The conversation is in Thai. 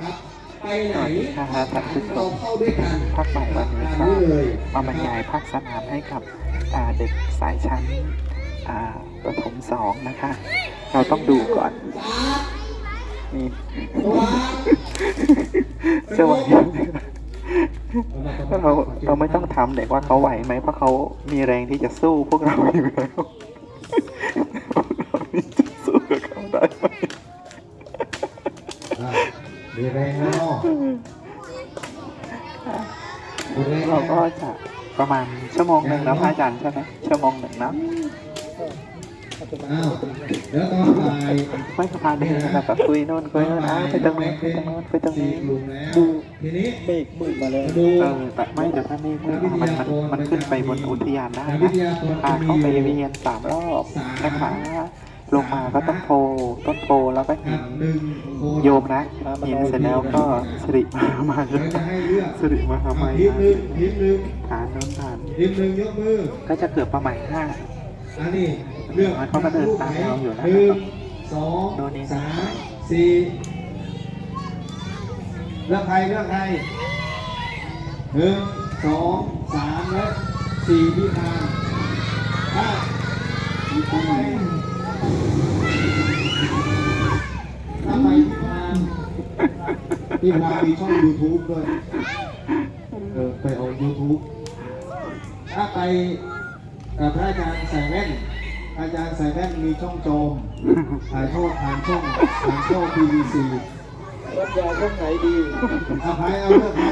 ครับไปไหนสวัสดีค่ะท่านผู้ชเรามเข้าด้วยกันภาคบ่ายวันนี้ก็นี้เลยมาบรรยายภาคสนามให้กับอ่าเด็กสายชั้นอาประถมสองนะคะ เราต้องดูก่อนนี่จะไหวไหมเราเราไม่ต้องถามเด็กว่าเขาไหวไหมเพราะเขามีแรงที่จะสู้พวกเราอยู่แล้วเราจะสู้กับเขาได้ไหม มีแรงแล้วเนาะมีแรงเราแล้วก็จะประมาณชั่วโมงหนึ่งนะพระอาจารย์ใช่ไหมชั่วโมงหนึ่งนะอ้าวแล้วตอนบ่ายไม่สะพานเดินแบบแบบคุยโน่นคุยโน่นอ้าวไปตรงนู้นไปตรงนู้นไปตรงนี้สี่กลุ่มแล้วดูทีนี้เมฆมืดมาแล้วมาดูเออแต่ไม่แต่ถ้าไม่มืดมันมันมันขึ้นไปบนอุทยานได้นักวินะทยากรพาจะมีเข้าไปอยู่เวียนสามรอบนะคะ ลงมาก็ต้นโพต้นโพแล้วก็หิอะนหนึ่งคนโยมนะหินเสร็จแล้วก็สิริมามาเดี๋ยวจะให้เลือกสิริมาทำไมทีมหนึ่งทีมหนึ่งฐานโน้นฐานทีมหนึ่งยกมือก็จะเกือบประมาณห้าอันนี้เลือกเขาก็เดินตามเราอยู่นะหนึ่งสองโน่นนี่สามสี่เลือกใครเลือกใครหนึ่งสองสามและสี่พิธานห้า พิธานพิธานมีช่อง YouTube ด้วย เออไปเอา YouTube ถ้าไปกับพระอาจารย์ใส่แว่น อาจารย์ใส่แว่นมีช่องโจมถ่ายทอดผ่านช่องผ่านช่อง PVC รับยาช่องไหนดีเอาใครเอาเลือกใคร